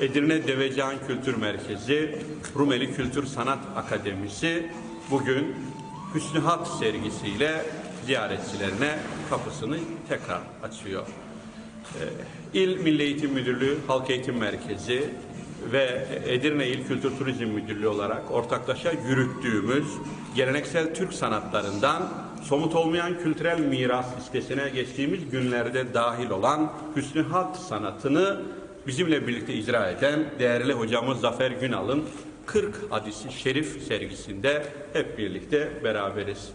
Edirne Devecan Kültür Merkezi, Rumeli Kültür Sanat Akademisi bugün Hüsnü Hat sergisiyle ziyaretçilerine kapısını tekrar açıyor. İl Milli Eğitim Müdürlüğü, Halk Eğitim Merkezi ve Edirne İl Kültür Turizm Müdürlüğü olarak ortaklaşa yürüttüğümüz geleneksel Türk sanatlarından somut olmayan kültürel miras listesine geçtiğimiz günlerde dahil olan Hüsnü Hat sanatını bizimle birlikte icra eden değerli hocamız Zafer Günal'ın 40 hadisi şerif sergisinde hep birlikte beraberiz.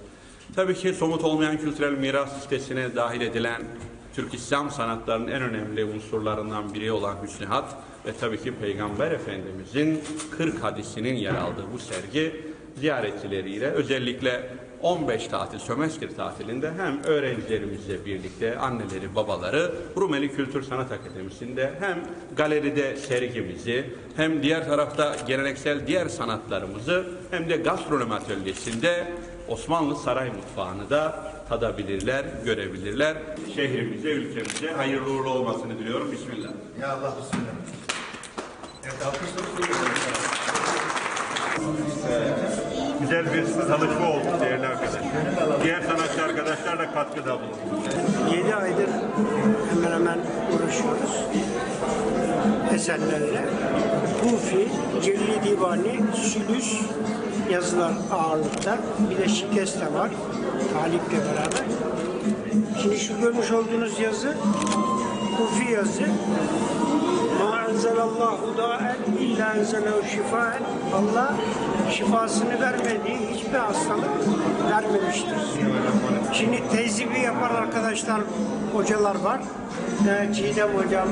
Tabii ki somut olmayan kültürel miras listesine dahil edilen Türk İslam sanatlarının en önemli unsurlarından biri olan Hüsnü Hat ve tabii ki Peygamber Efendimizin 40 hadisinin yer aldığı bu sergi ziyaretçileriyle özellikle 15 tatil, sömestr tatilinde hem öğrencilerimizle birlikte anneleri, babaları Rumeli Kültür Sanat Akademisi'nde hem galeride sergimizi hem diğer tarafta geleneksel diğer sanatlarımızı hem de gastronomi atölyesinde Osmanlı saray mutfağını da tadabilirler, görebilirler. Şehrimize, ülkemize hayırlı uğurlu olmasını diliyorum. Bismillah. Ya Allah bismillah. Evet alkışlar. Güzel bir çalışma oldu değerli arkadaşlar. Diğer sanatçı arkadaşlar da katkıda bulundu. 7 aydır hemen hemen uğraşıyoruz eserlerle. Kufi, Celli Divani, Sülüs yazılar ağırlıkta. Bir de şikeste var. Talip'le beraber. Şimdi şu görmüş olduğunuz yazı Kufi yazı. Enzelallahu da'en illa enzelehu şifaen. Allah şifasını vermediği hiçbir hastalık vermemiştir. Şimdi teyzibi yapan arkadaşlar, hocalar var. Ee, hocam,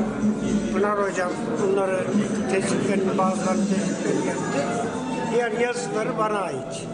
Pınar hocam bunları teziplerini bazıları teziplerini yaptı. Diğer yazıları bana ait.